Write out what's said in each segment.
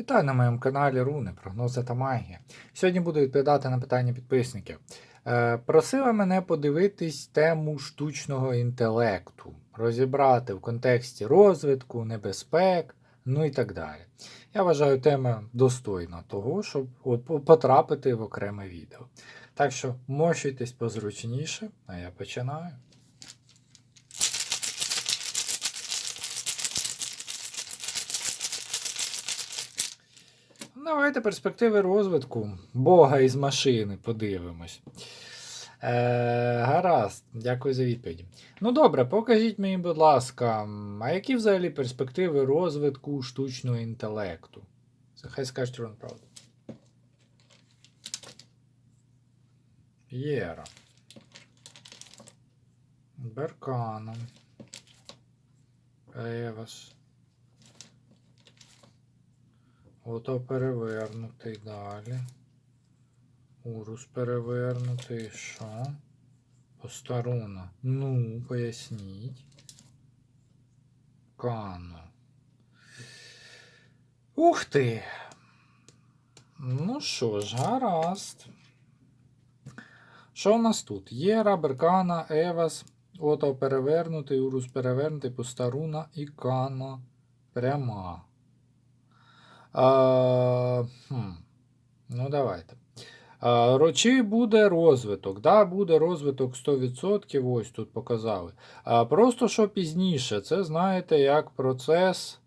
Вітаю на моєму каналі Руни, прогнози та магія. Сьогодні буду відповідати на питання підписників. Е, просили мене подивитись тему штучного інтелекту, розібрати в контексті розвитку, небезпек, ну і так далі. Я вважаю, тема достойна того, щоб от потрапити в окреме відео. Так що мощуйтесь позручніше, а я починаю. Давайте перспективи розвитку Бога із машини подивимось. Е, гаразд, дякую за відповіді. Ну добре, покажіть мені, будь ласка, а які взагалі перспективи розвитку штучного інтелекту? Хай скажуть вам правду. Єра. Берканом. Евас. Ото перевернутий далі. Урус перевернутий. Що? Постаруна. Ну, поясніть. Кано. Ух ти. Ну що ж, гаразд. Що в нас тут? Єра, Беркана, Евас, Ото перевернутий, Урус перевернутий, Постаруна і Кано пряма. Хм. Ну, давайте. А, чи буде розвиток? Да, буде розвиток 100%, ось тут показали. Просто що пізніше, це знаєте, як процес.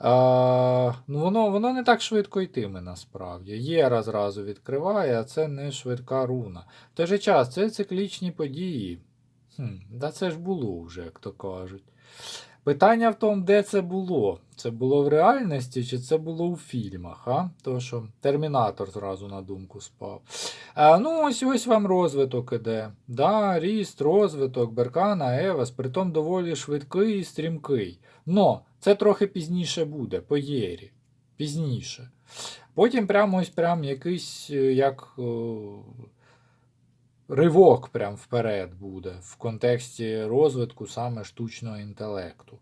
Ну, воно, воно не так швидко йтиме насправді. Єра зразу відкриває, а це не швидка руна. В той же час це циклічні події. Хм, да це ж було вже, як то кажуть. Питання в тому, де це було. Це було в реальності, чи це було у фільмах, а? То, що Термінатор зразу на думку спав. А, ну, ось ось вам розвиток іде. Да, ріст, розвиток, Беркана, Евас, притом доволі швидкий і стрімкий. Но це трохи пізніше буде, по Єрі. Пізніше. Потім прямо ось прям якийсь е, як. е, ривок прям вперед буде в контексті розвитку саме штучного інтелекту.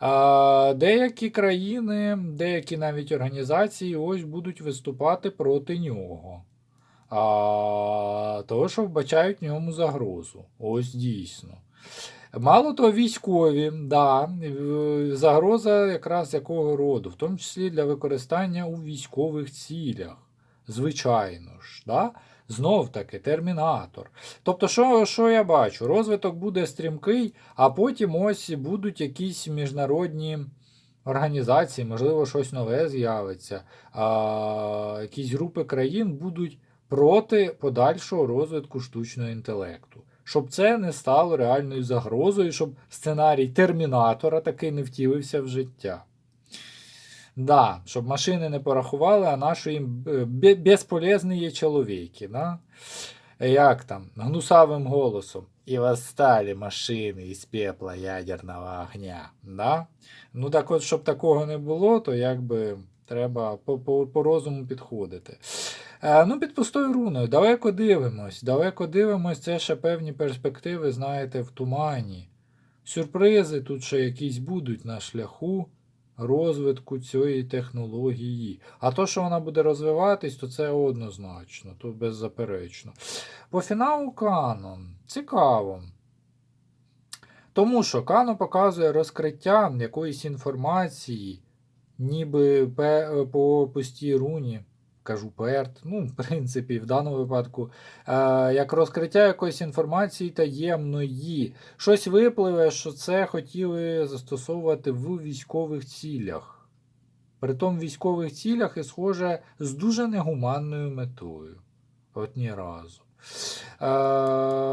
А, деякі країни, деякі навіть організації ось будуть виступати проти нього. А, того, що вбачають в ньому загрозу. Ось дійсно. Мало того, військові, да, загроза якраз якого роду, в тому числі для використання у військових цілях. Звичайно ж. Да? Знов таки, термінатор. Тобто, що, що я бачу? Розвиток буде стрімкий, а потім ось будуть якісь міжнародні організації, можливо, щось нове з'явиться. А, якісь групи країн будуть проти подальшого розвитку штучного інтелекту. Щоб це не стало реальною загрозою, щоб сценарій термінатора таки не втілився в життя. Да, щоб машини не порахували, а наші їм е, безполезні є чоловіки. Да? Як там, гнусавим голосом. І восстали машини із пепла ядерного огня. Да? Ну так от, щоб такого не було, то якби треба по, по, по розуму підходити. Е, ну, під пустою руною, далеко дивимось. Далеко дивимось, це ще певні перспективи, знаєте, в тумані. Сюрпризи тут ще якісь будуть на шляху розвитку цієї технології. А то, що вона буде розвиватись, то це однозначно, то беззаперечно. По фіналу Канон цікаво. Тому що Кано показує розкриття якоїсь інформації, ніби по пустій руні. Кажу перт, ну, в принципі, в даному випадку, е, як розкриття якоїсь інформації таємної. Щось випливе, що це хотіли застосовувати в військових цілях. Притом в військових цілях і схоже з дуже негуманною метою. От ні разу. Е,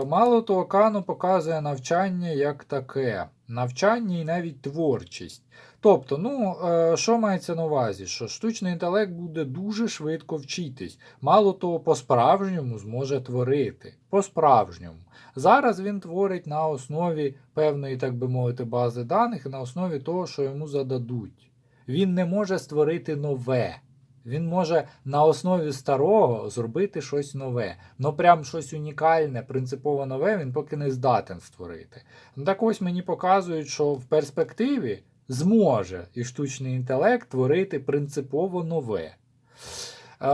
мало того, Кано показує навчання як таке. Навчання і навіть творчість. Тобто, ну, е, що мається на увазі? Що штучний інтелект буде дуже швидко вчитись. Мало того, по-справжньому зможе творити. По-справжньому. Зараз він творить на основі певної, так би мовити, бази даних на основі того, що йому зададуть. Він не може створити нове. Він може на основі старого зробити щось нове. Ну прям щось унікальне, принципово нове, він поки не здатен створити. Так ось мені показують, що в перспективі зможе і штучний інтелект творити принципово нове. Е,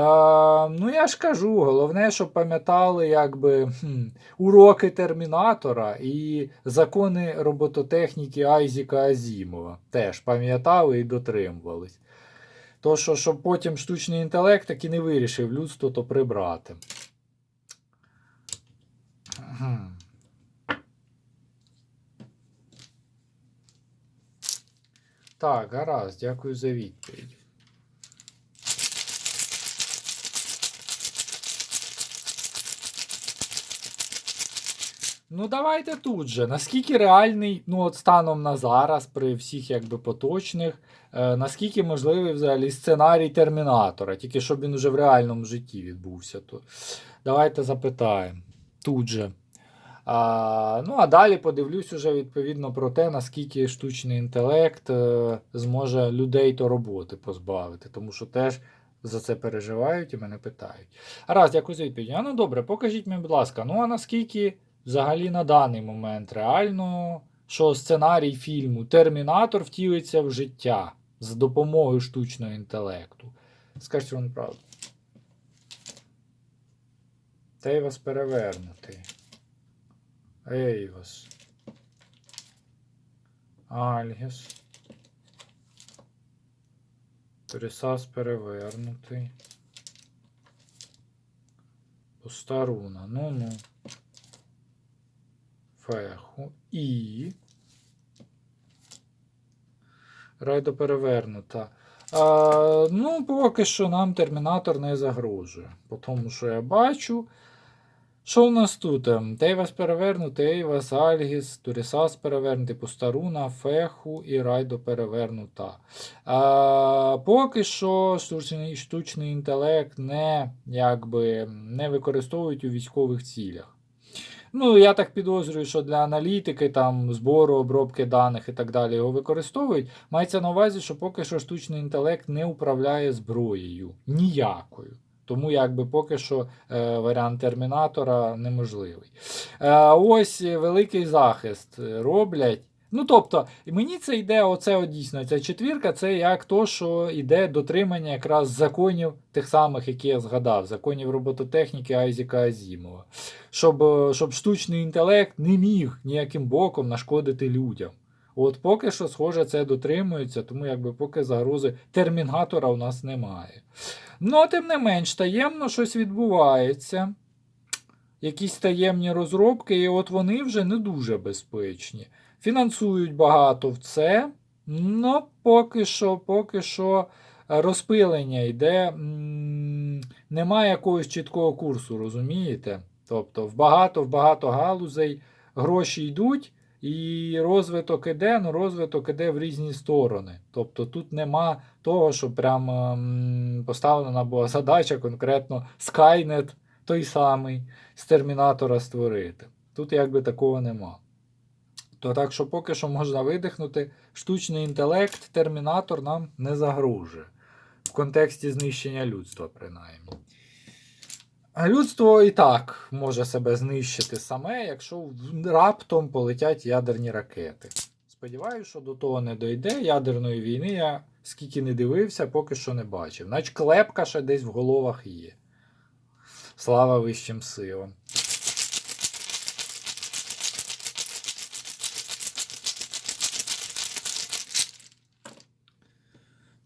ну, я ж кажу, головне, щоб пам'ятали якби, хм, уроки Термінатора і закони робототехніки Айзіка Азімова. Теж пам'ятали і дотримувались. То, що щоб потім штучний інтелект таки не вирішив людство то прибрати. Так, гаразд, дякую за відповідь. Ну, давайте тут же. Наскільки реальний, ну, от станом на зараз, при всіх якби поточних, е, наскільки можливий взагалі сценарій Термінатора, тільки щоб він уже в реальному житті відбувся. То давайте запитаємо тут же. А, ну, а далі подивлюсь уже відповідно про те, наскільки штучний інтелект е, зможе людей то роботи позбавити, тому що теж за це переживають і мене питають. Раз, дякую за відповідь. А ну добре, покажіть мені, будь ласка, ну а наскільки взагалі на даний момент реально, що сценарій фільму Термінатор втілиться в життя за допомогою штучного інтелекту? Скажіть вам правду. Та й вас перевернутий. Ейвас. Альгіс. Трісас перевернутий. Постаруна. Ну-ну. Феху. І. Райдо перевернута. А, ну, поки що нам термінатор не загрожує. По тому, що я бачу. Що у нас тут? Ем, Тейвас перевернутий, Ейвас, Альгіс, Турісас перевернутий, Пустаруна, Феху і Райдо перевернута. А, поки що штучний, штучний інтелект не, якби, не використовують у військових цілях. Ну, я так підозрюю, що для аналітики, там, збору, обробки даних і так далі його використовують. Мається на увазі, що поки що штучний інтелект не управляє зброєю ніякою. Тому якби поки що е, варіант термінатора неможливий. Е, ось великий захист роблять. Ну, тобто, мені це йде, оце от дійсно, ця четвірка, це як то, що йде дотримання якраз законів тих самих, які я згадав, законів робототехніки Айзіка Азімова. Щоб, е, щоб штучний інтелект не міг ніяким боком нашкодити людям. От поки що, схоже, це дотримується, тому якби поки загрози термінатора у нас немає. Ну, а тим не менш, таємно щось відбувається. Якісь таємні розробки, і от вони вже не дуже безпечні. Фінансують багато в це, ну поки що, поки що розпилення йде. Немає якогось чіткого курсу, розумієте? Тобто в багато в багато галузей гроші йдуть, і розвиток іде, ну розвиток іде в різні сторони. Тобто тут нема того, що прямо м, поставлена була задача конкретно Skynet той самий з термінатора створити. Тут якби такого нема. То так що поки що можна видихнути, штучний інтелект, термінатор нам не загрожує. В контексті знищення людства, принаймні. А людство і так може себе знищити саме, якщо раптом полетять ядерні ракети. Сподіваюся, що до того не дойде. Ядерної війни я скільки не дивився, поки що не бачив. Наче клепка ще десь в головах є. Слава вищим силам.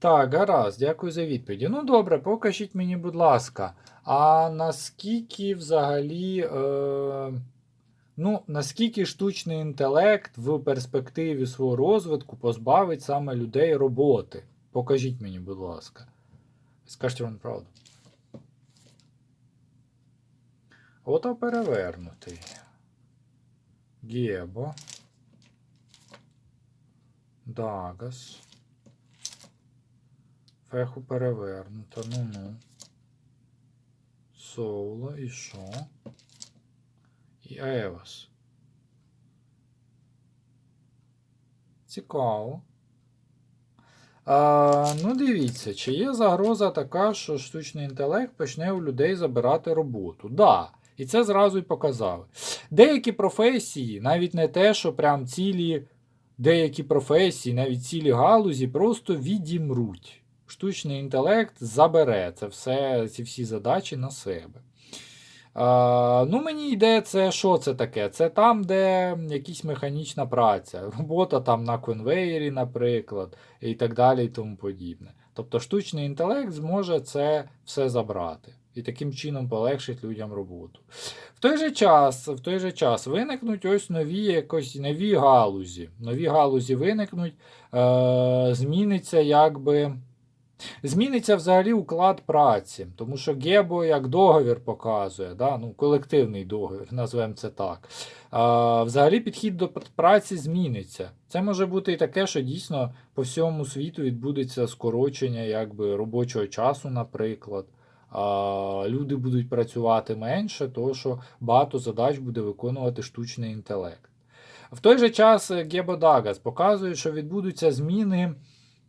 Так, гаразд, дякую за відповіді. Ну добре, покажіть мені, будь ласка, а наскільки взагалі. Е... Ну, наскільки штучний інтелект в перспективі свого розвитку позбавить саме людей роботи? Покажіть мені, будь ласка. Скажіть вам правду. Ото перевернутий. Гебо. Дагас. Феху перевернуто. Ну-ну. Соло і що? І Евас. Цікаво. А, ну, дивіться, чи є загроза така, що штучний інтелект почне у людей забирати роботу? Да. І це зразу й показали. Деякі професії, навіть не те, що прям цілі деякі професії, навіть цілі галузі, просто відімруть. Штучний інтелект забере це все, ці всі задачі на себе. А, ну, мені йде це, що це таке? Це там, де якась механічна праця, робота там на конвеєрі, наприклад, і так далі, і тому подібне. Тобто штучний інтелект зможе це все забрати і таким чином полегшить людям роботу. В той же час, в той же час виникнуть ось нові якось нові галузі. Нові галузі виникнуть, е, зміниться якби. Зміниться взагалі уклад праці, тому що Гебо як договір показує, да? ну, колективний договір, назвемо це так. А, Взагалі підхід до праці зміниться. Це може бути і таке, що дійсно по всьому світу відбудеться скорочення якби, робочого часу, наприклад. А, Люди будуть працювати менше, тому що багато задач буде виконувати штучний інтелект. В той же час Гебо Дагас показує, що відбудуться зміни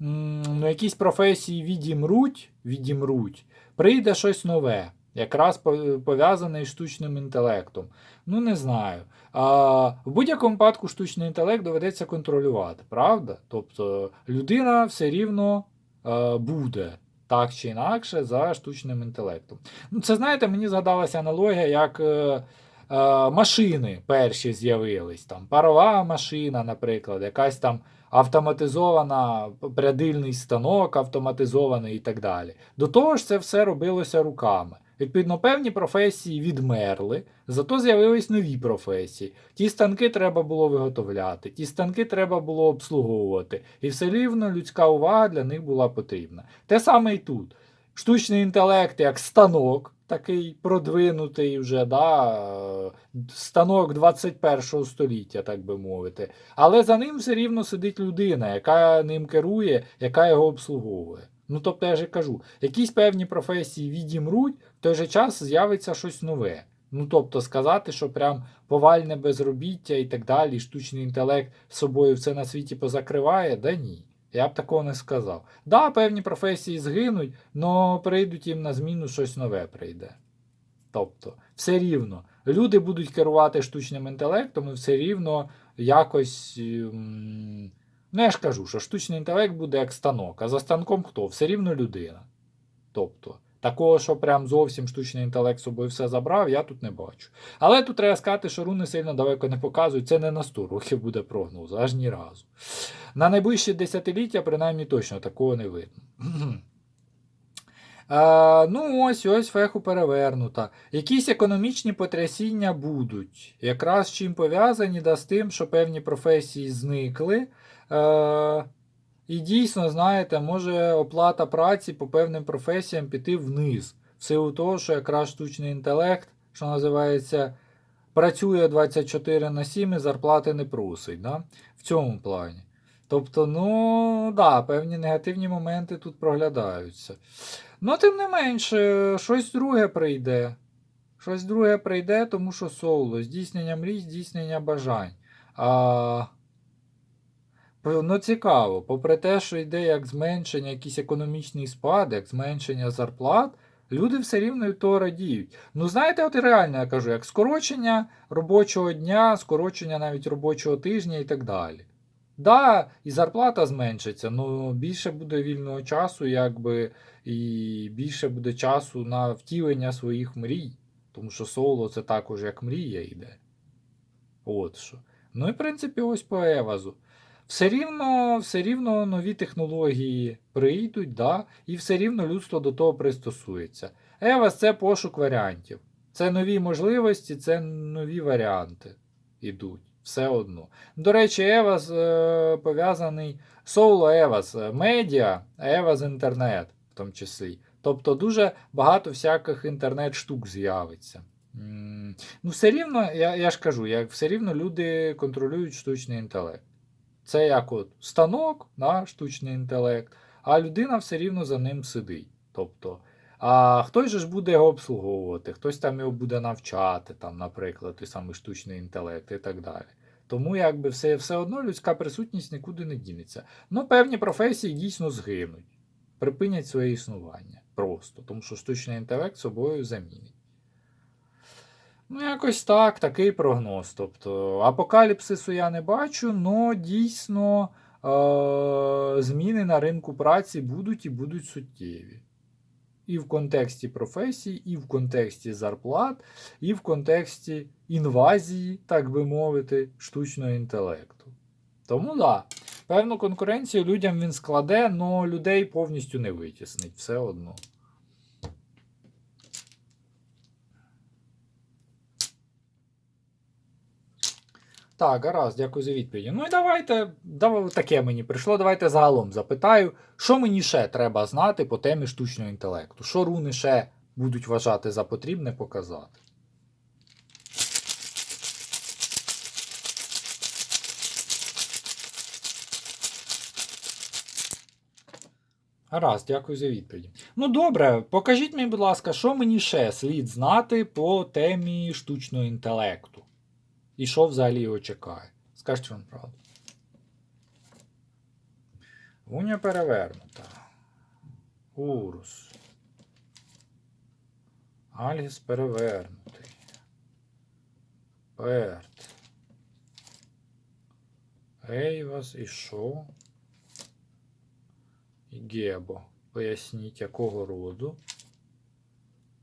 ну, якісь професії відімруть, відімруть, прийде щось нове, якраз пов'язане із штучним інтелектом. Ну, не знаю. А, В будь-якому випадку штучний інтелект доведеться контролювати, правда? Тобто людина все рівно а, буде. Так чи інакше за штучним інтелектом. Ну, Це, знаєте, мені згадалася аналогія, як е, е, машини перші з'явились. Там Парова машина, наприклад, якась там автоматизована прядильний станок, автоматизований і так далі. До того ж, це все робилося руками. Відповідно, певні професії відмерли, зато з'явились нові професії. Ті станки треба було виготовляти, ті станки треба було обслуговувати. І все рівно людська увага для них була потрібна. Те саме і тут. Штучний інтелект як станок, такий продвинутий вже, да, станок 21 століття, так би мовити. Але за ним все рівно сидить людина, яка ним керує, яка його обслуговує. Ну, тобто, я ж кажу, якісь певні професії відімруть, в той же час з'явиться щось нове. Ну, тобто, сказати, що прям повальне безробіття і так далі, штучний інтелект собою все на світі позакриває, да ні. Я б такого не сказав. Да, певні професії згинуть, але прийдуть їм на зміну щось нове прийде. Тобто, все рівно. Люди будуть керувати штучним інтелектом і все рівно якось. Ем, ну, я ж кажу, що штучний інтелект буде як станок, а за станком хто? Все рівно людина. Тобто, такого, що прям зовсім штучний інтелект собою все забрав, я тут не бачу. Але тут треба сказати, що руни сильно далеко не показують. Це не на 100 років буде прогноз, аж ні разу. На найближчі десятиліття, принаймні, точно такого не видно. А, Ну, ось ось феху перевернута. Якісь економічні потрясіння будуть. Якраз чим пов'язані да, з тим, що певні професії зникли. А, і дійсно, знаєте, може оплата праці по певним професіям піти вниз. В силу того, що якраз штучний інтелект, що називається, працює 24 на 7 і зарплати не просить. Да? В цьому плані. Тобто, ну, да, певні негативні моменти тут проглядаються. Ну, тим не менше, щось друге прийде. Щось друге прийде, тому що соло, здійснення мрій, здійснення бажань. А, Ну, цікаво, попри те, що йде як зменшення, якийсь економічний спад, як зменшення зарплат, люди все рівно від того радіють. Ну, знаєте, от і реально я кажу, як скорочення робочого дня, скорочення навіть робочого тижня і так далі. Да, і зарплата зменшиться, але більше буде вільного часу, якби, і більше буде часу на втілення своїх мрій. Тому що соло це також як мрія йде. От що. Ну і в принципі, ось по Евазу. Все рівно все рівно нові технології прийдуть, да, і все рівно людство до того пристосується. Евас це пошук варіантів. Це нові можливості, це нові варіанти ідуть все одно. До речі, Евас е, пов'язаний соло Евас е, медіа, Евас інтернет в тому числі. Тобто дуже багато всяких інтернет-штук з'явиться. Ну, все рівно, я я ж кажу, як все рівно люди контролюють штучний інтелект. Це як от станок, да, штучний інтелект, а людина все рівно за ним сидить. Тобто, а хтось же ж буде його обслуговувати, хтось там його буде навчати, там, наприклад, той самий штучний інтелект і так далі. Тому якби все все одно людська присутність нікуди не дінеться. Ну, певні професії дійсно згинуть, припинять своє існування просто, тому що штучний інтелект собою замінить. Ну, якось так, такий прогноз. Тобто, апокаліпсису я не бачу, але дійсно е- зміни на ринку праці будуть і будуть суттєві. І в контексті професій, і в контексті зарплат, і в контексті інвазії, так би мовити, штучного інтелекту. Тому да, певну конкуренцію людям він складе, але людей повністю не витіснить все одно. Так, гаразд, дякую за відповіді. Ну і давайте, давай, таке мені прийшло. Давайте загалом запитаю, що мені ще треба знати по темі штучного інтелекту? Що руни ще будуть вважати за потрібне показати? Гаразд, дякую за відповіді. Ну добре, покажіть мені, будь ласка, що мені ще слід знати по темі штучного інтелекту? І що взагалі його чекає? Скажіть вам правду. Гуня перевернута. Урус. Альгіс перевернутий. Перт. Ейвас і що? І Гебо. Поясніть, якого роду.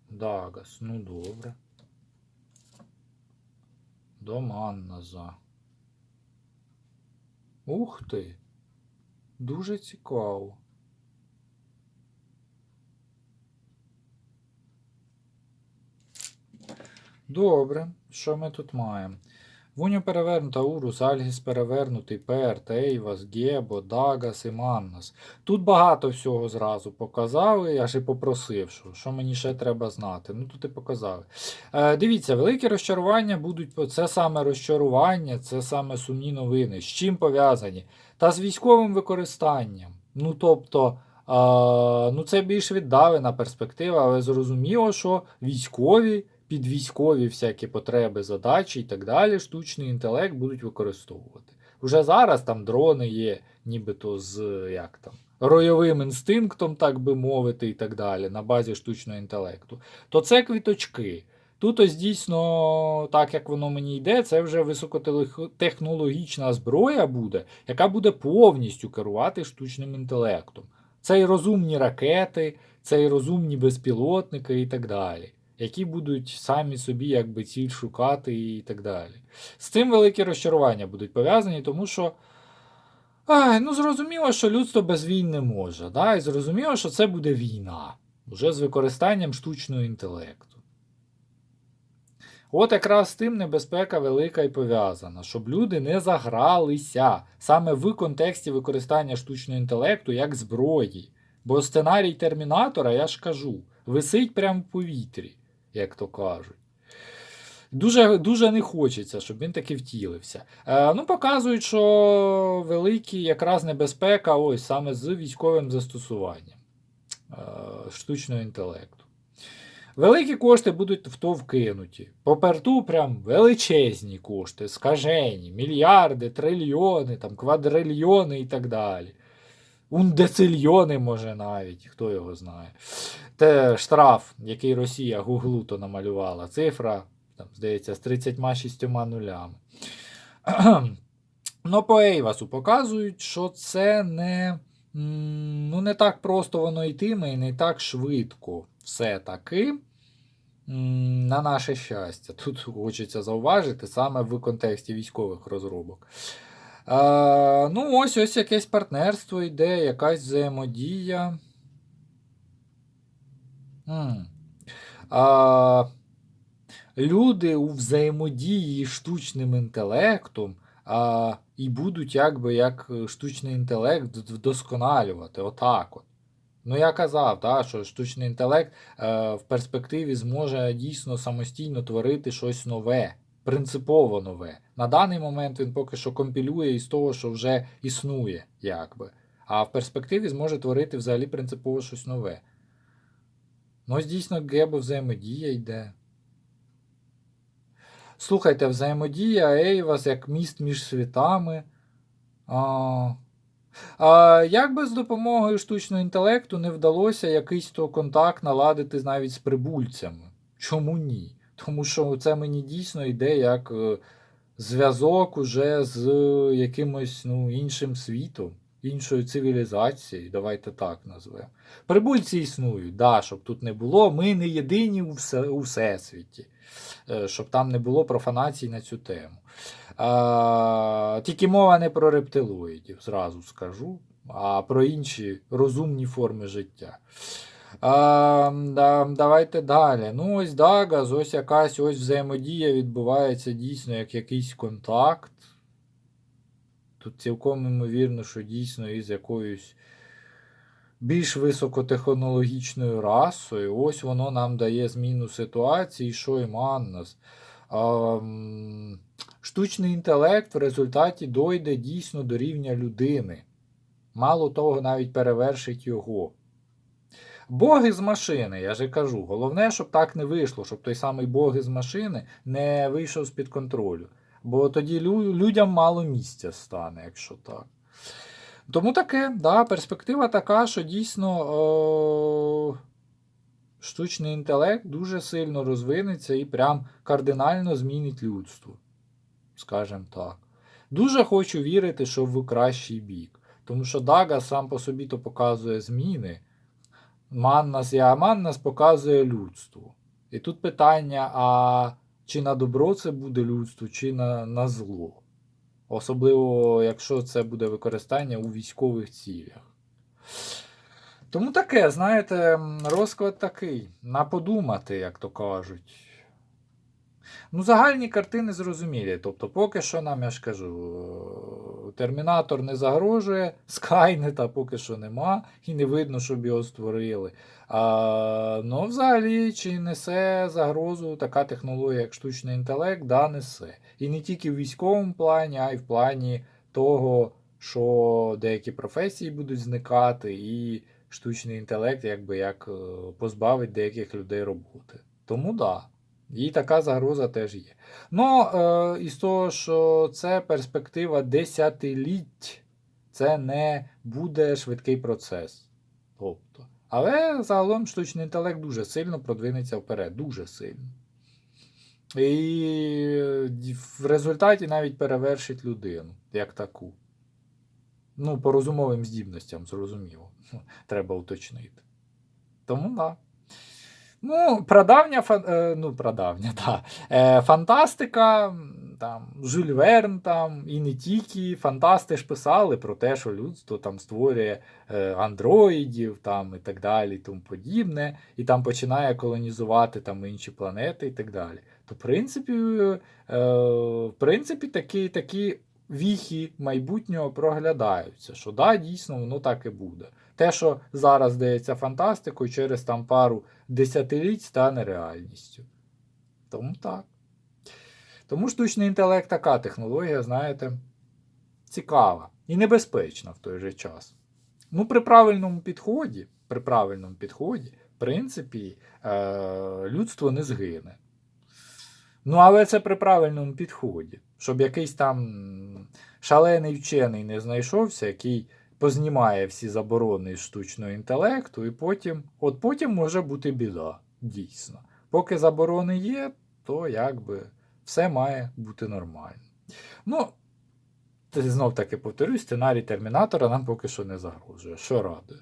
Дагас. Ну добре. До Манназа. Ух ти! Дуже цікаво. Добре, що ми тут маємо? Вуню перевернута, Урус, Альгіс перевернутий, Перт, Ейвас, Гебо, Дагас і Маннас. Тут багато всього зразу показали, я ж і попросив, що, що мені ще треба знати. Ну тут і показали. Е, дивіться, великі розчарування будуть. Це саме розчарування, це саме сумні новини. З чим пов'язані? Та з військовим використанням. Ну тобто. А, ну, це більш віддалена перспектива, але зрозуміло, що військові під військові всякі потреби, задачі і так далі, штучний інтелект будуть використовувати. Уже зараз там дрони є, нібито з як там, ройовим інстинктом, так би мовити, і так далі, на базі штучного інтелекту. То це квіточки. Тут ось дійсно, так як воно мені йде, це вже високотехнологічна зброя буде, яка буде повністю керувати штучним інтелектом. Це і розумні ракети, це і розумні безпілотники і так далі які будуть самі собі якби ціль шукати і так далі. З цим великі розчарування будуть пов'язані, тому що. Ай, ну зрозуміло, що людство без війн не може. Да? І зрозуміло, що це буде війна вже з використанням штучного інтелекту. От якраз з тим небезпека велика і пов'язана, щоб люди не загралися саме в контексті використання штучного інтелекту як зброї. Бо сценарій Термінатора, я ж кажу, висить прямо в повітрі як то кажуть. Дуже дуже не хочеться, щоб він таки втілився. Е, Ну, Показують, що великі якраз небезпека ось саме з військовим застосуванням е, штучного інтелекту. Великі кошти будуть в то вкинуті. Поперту прям величезні кошти, скажені, мільярди, трильйони, там, квадрильйони і так далі. Ундецильйони, може навіть, хто його знає. Те штраф, який Росія Гуглу то намалювала, цифра, там, здається, з 36 нулями. Ну, по Ейвасу показують, що це не ну, не так просто воно йтиме і не так швидко все-таки. На наше щастя. Тут хочеться зауважити саме в контексті військових розробок. А, Ну, ось ось якесь партнерство йде, якась взаємодія. А, Люди у взаємодії з штучним інтелектом а, і будуть якби як штучний інтелект вдосконалювати. Отак от. Ну, я казав, та, що штучний інтелект е, в перспективі зможе дійсно самостійно творити щось нове принципово нове. На даний момент він поки що компілює із того, що вже існує, якби. А в перспективі зможе творити взагалі принципово щось нове. Ну, ось дійсно, гебо взаємодія йде. Слухайте, взаємодія Ейвас як міст між світами. А, а Як би з допомогою штучного інтелекту не вдалося якийсь то контакт наладити навіть з прибульцями? Чому ні? Тому що це мені дійсно йде як е, зв'язок уже з якимось ну, іншим світом, іншою цивілізацією, давайте так назвемо. Прибульці існують, да, щоб тут не було. Ми не єдині у, все, у всесвіті, Е, щоб там не було профанацій на цю тему. А, тільки мова не про рептилоїдів, зразу скажу, а про інші розумні форми життя. А, да, давайте далі. Ну, ось Дагаз, ось якась ось взаємодія відбувається дійсно як якийсь контакт. Тут цілком ймовірно, що дійсно із якоюсь більш високотехнологічною расою. Ось воно нам дає зміну ситуації, що і Маннас. Штучний інтелект в результаті дойде дійсно до рівня людини. Мало того, навіть перевершить його. Боги з машини, я же кажу. Головне, щоб так не вийшло, щоб той самий Бог із машини не вийшов з-під контролю. Бо тоді лю- людям мало місця стане, якщо так. Тому таке, да, перспектива така, що дійсно о, штучний інтелект дуже сильно розвинеться і прям кардинально змінить людство. Скажем так. Дуже хочу вірити, що в кращий бік. Тому що Дага сам по собі то показує зміни. Маннас і Аманнас показує людство. І тут питання: а чи на добро це буде людство, чи на, на зло? Особливо, якщо це буде використання у військових цілях. Тому таке, знаєте, розклад такий. На подумати, як то кажуть. Ну, загальні картини зрозумілі. Тобто, поки що нам, я ж кажу, Термінатор не загрожує, Скайнета поки що нема, і не видно, щоб його створили. А, ну, взагалі, чи несе загрозу така технологія, як штучний інтелект, да, несе. І не тільки в військовому плані, а й в плані того, що деякі професії будуть зникати, і штучний інтелект якби як е, позбавить деяких людей роботи. Тому так. Да. І така загроза теж є. Ну, е, із того, що це перспектива десятиліть, це не буде швидкий процес. Тобто. Але загалом штучний інтелект дуже сильно продвинеться вперед, дуже сильно. І в результаті навіть перевершить людину як таку. Ну, по розумовим здібностям, зрозуміло. Треба уточнити. Тому так. Да. Ну, прадавня, е, ну, прадавня, да. е, фантастика, там, Жюль Верн, там, і не тільки. Фантасти ж писали про те, що людство там створює е, андроїдів там, і так далі, і тому подібне, і там починає колонізувати там, інші планети і так далі. То, в принципі, е, в принципі такі, такі віхи майбутнього проглядаються, що да, дійсно воно так і буде. Те, що зараз здається фантастикою, через там пару десятиліть стане реальністю. Тому так. Тому штучний інтелект така технологія, знаєте, цікава і небезпечна в той же час. Ну, при правильному підході, при правильному підході, в принципі, е- людство не згине. Ну, але це при правильному підході, щоб якийсь там шалений вчений не знайшовся, який познімає всі заборони штучного інтелекту, і потім, от потім може бути біда, дійсно. Поки заборони є, то якби все має бути нормально. Ну, знов таки повторюсь, сценарій Термінатора нам поки що не загрожує, що радує.